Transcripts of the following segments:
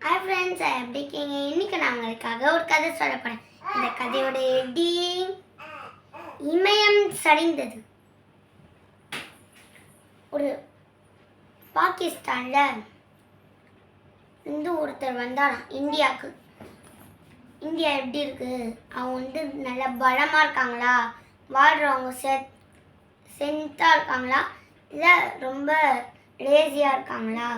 Hi friends எப்படி இருக்கீங்க? இன்னைக்கு நான் உங்களுக்காக ஒரு கதை சொல்ல போகிறேன் இந்த கதையோட எடி இமயம் சரிந்தது. ஒரு பாகிஸ்தானில் இந்து ஒருத்தர் வந்தாராம் இந்தியாவுக்கு. இந்தியா எப்படி இருக்குது அவங்க வந்து நல்லா பலமாக இருக்காங்களா? வாழ்கிறவங்க செ சென்த்தாக இருக்காங்களா? இல்லை ரொம்ப லேசியாக இருக்காங்களா?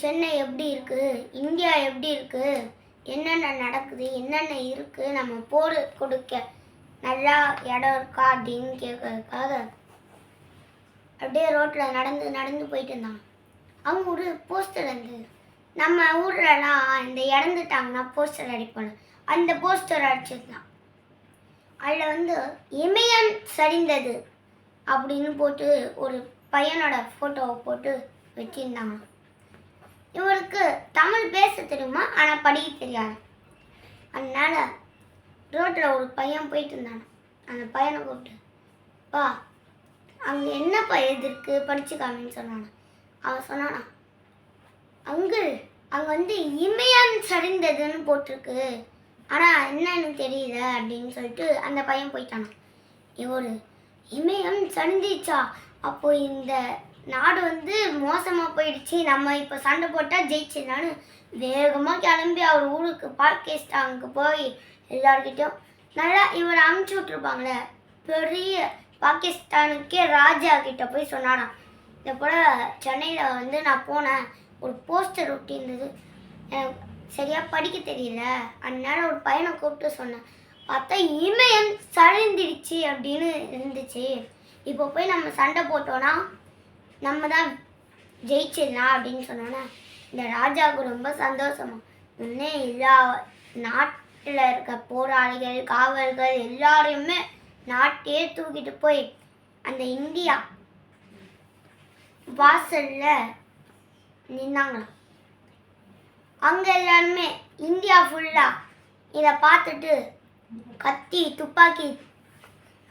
சென்னை எப்படி இருக்குது இந்தியா எப்படி இருக்குது என்னென்ன நடக்குது? என்னென்ன இருக்குது நம்ம போர் கொடுக்க. நல்லா இடம் இருக்கா அப்படின்னு கேட்கறதுக்காக அப்படியே ரோட்டில் நடந்து நடந்து போயிட்டு இருந்தான். அவங்க ஒரு போஸ்டர் இருந்தது நம்ம ஊர்லலாம் இந்த இறந்துட்டாங்கன்னா போஸ்டர் அடிப்பாங்க. அந்த போஸ்டர் அடிச்சிருந்தான். அதில் வந்து இமயம் சரிந்தது அப்படின்னு போட்டு ஒரு பையனோட ஃபோட்டோவை போட்டு வச்சுருந்தாங்க. இவருக்கு தமிழ் பேச தெரியுமா? ஆனால் படிக்க தெரியாது. அதனால ரோட்டில் ஒரு பையன் போயிட்டு இருந்தான். அந்த பையனை கூப்பிட்டு பா அங்கே என்னப்பா எது இருக்கு படிச்சு காமின்னு சொன்னான். அவன் சொன்னானா அங்கு அங்கே வந்து இமயம் சரிந்ததுன்னு போட்டிருக்கு. ஆனால் என்னன்னு தெரியல அப்படின்னு சொல்லிட்டு அந்த பையன் போயிட்டானா. இவர் இமயம் சரிஞ்சிச்சா அப்போ இந்த நாடு வந்து மோசமாக போயிடுச்சு. நம்ம இப்போ சண்டை போட்டால் ஜெயிச்சிடலான்னு வேகமாக கிளம்பி அவர் ஊருக்கு பாகிஸ்தானுக்கு போய் எல்லார்கிட்டையும் நல்லா இவர் அனுப்பிச்சி விட்ருப்பாங்களே பெரிய பாகிஸ்தானுக்கே ராஜா கிட்ட போய் சொன்னாராம். இதை போல் சென்னையில் வந்து நான் போனேன். ஒரு போஸ்டர் ஒட்டி இருந்தது. எனக்கு சரியாக படிக்க தெரியல. அதனால ஒரு பையனை கூப்பிட்டு சொன்னேன். பார்த்தா இமயம் சரிந்திடுச்சு அப்படின்னு இருந்துச்சு. இப்போ போய் நம்ம சண்டை போட்டோன்னா நம்ம தான் ஜெயிச்சிடலாம் அப்படின்னு சொன்னோன்னே இந்த ராஜாவுக்கு ரொம்ப சந்தோஷமா. இன்னே எல்லா நாட்டில் இருக்க போராளிகள் காவல்கள் எல்லாரையுமே நாட்டையே தூக்கிட்டு போய் அந்த இந்தியா வாசல்ல நின்னாங்களாம். அங்கே எல்லாருமே இந்தியா ஃபுல்லாக இதை பார்த்துட்டு கத்தி துப்பாக்கி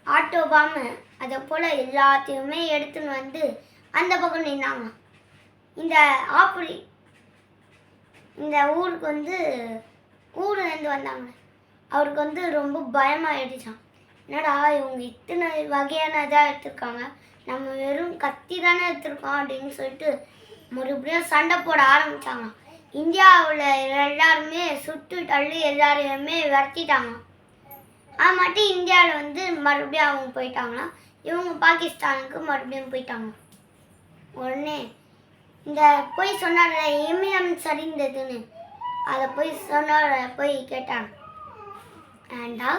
ஆட்டோ பாம்பு அதை போல் எல்லாத்தையுமே எடுத்துன்னு வந்து அந்த பக்கம் நின்னாங்க. இந்த ஆப்பிரி இந்த ஊருக்கு வந்து ஊர்லேருந்து வந்தாங்க. அவருக்கு வந்து ரொம்ப பயமாயிடுச்சான் என்னடா இவங்க இத்தனை வகையான இதாக எடுத்திருக்காங்க. நம்ம வெறும் கத்தி தானே எடுத்திருக்கோம் அப்படின்னு சொல்லிட்டு மறுபடியும் சண்டை போட ஆரம்பித்தாங்க இந்தியாவில் எல்லாருமே சுட்டு தள்ளி எல்லாரையுமே விரட்டிட்டாங்க. அது மட்டும் இந்தியாவில் வந்து மறுபடியும் அவங்க போயிட்டாங்கன்னா இவங்க பாகிஸ்தானுக்கு மறுபடியும் போயிட்டாங்க உடனே இந்த போய் சொன்னார்ல இமயம் சரிந்ததுன்னு. அதை போய் சொன்னார போய் கேட்டான். ஏண்டா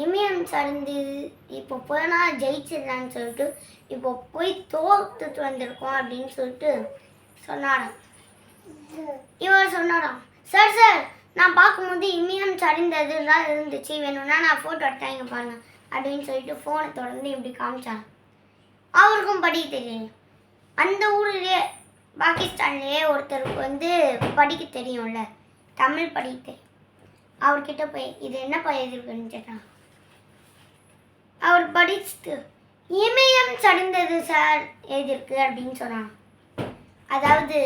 இமயம் சரிந்து இப்போ போனால் ஜெயிச்சிடலான்னு சொல்லிட்டு இப்போ போய் தோத்துட்டு வந்திருக்கோம் அப்படின்னு சொல்லிட்டு சொன்னாராம் இவர் சொன்னாராம் சார் சார் நான் பார்க்கும்போது இமயம் சரிந்தது தான் இருந்துச்சு. வேணும்னா நான் ஃபோட்டோ எடுத்தேன் இங்கே பாருங்க அப்படின்னு சொல்லிட்டு ஃபோனை தொடர்ந்து இப்படி காமிச்சாங்க அவருக்கும் படிக்க தெரியல அந்த ஊர்லேயே பாகிஸ்தான்லேயே ஒருத்தருக்கு வந்து படிக்க தெரியும்ல தமிழ் படிக்க தெரியும். அவர்கிட்ட போய் இது என்னப்பா எழுதிருக்குன்னு கேட்டான். அவர் படிச்சுட்டு இமயம் சரிந்தது சார் எழுதியிருக்கு அப்படின்னு சொன்னாங்க அதாவது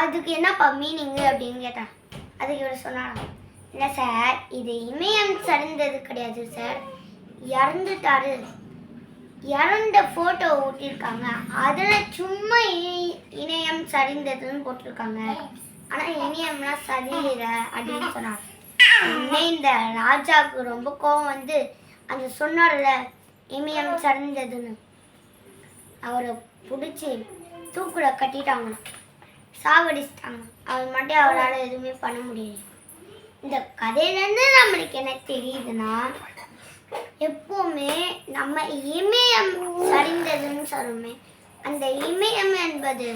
அதுக்கு என்னப்பா மீனிங்கு அப்படின்னு கேட்டான். அதுக்கு இவர் சொன்னான் இல்லை சார் இது இமயம் சரிந்தது கிடையாது சார். இறந்துட்டாரு. இறந்த ஃபோட்டோ ஊட்டியிருக்காங்க அதில் சும்மா இணை இணையம் சரிந்ததுன்னு போட்டிருக்காங்க. ஆனால் இணையம்லாம் சரியில்ல அப்படின்னு சொன்னாங்க. உடனே இந்த ராஜாவுக்கு ரொம்ப கோவம் வந்து அந்த சொன்னார்ல இமயம் சரிந்ததுன்னு. அவரை பிடிச்சி தூக்குல கட்டிட்டாங்க. சாவடிச்சிட்டாங்க. அவர் மட்டும் அவரால் எதுவுமே பண்ண முடியல. இந்த கதையிலேருந்து நம்மளுக்கு என்ன தெரியுதுன்னா எப்பவுமே நம்ம இமயம் சரிந்ததுன்னு சொல்லுமே. அந்த இமயம் என்பது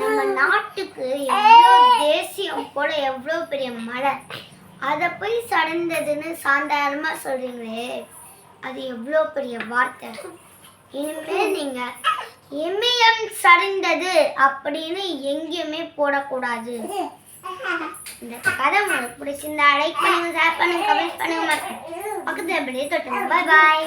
நம்ம நாட்டுக்கு எவ்வளோ தேசியம் போல எவ்வளோ பெரிய மலை. அதை போய் சரிந்ததுன்னு சாந்தாரமாக சொல்றீங்களே அது எவ்வளோ பெரிய வார்த்தை. இனிமேல் நீங்க இமயம் சரிந்தது அப்படின்னு எங்கேயுமே போடக்கூடாது. இந்த கதை உங்களுக்கு பிடிச்சிருந்தா லைக் பண்ணுங்க ஷேர் பண்ணுங்க கமெண்ட் பண்ணுங்க. மறக்காம பக்கத்துல அப்படியே தொட்டுங்க பாய் பாய்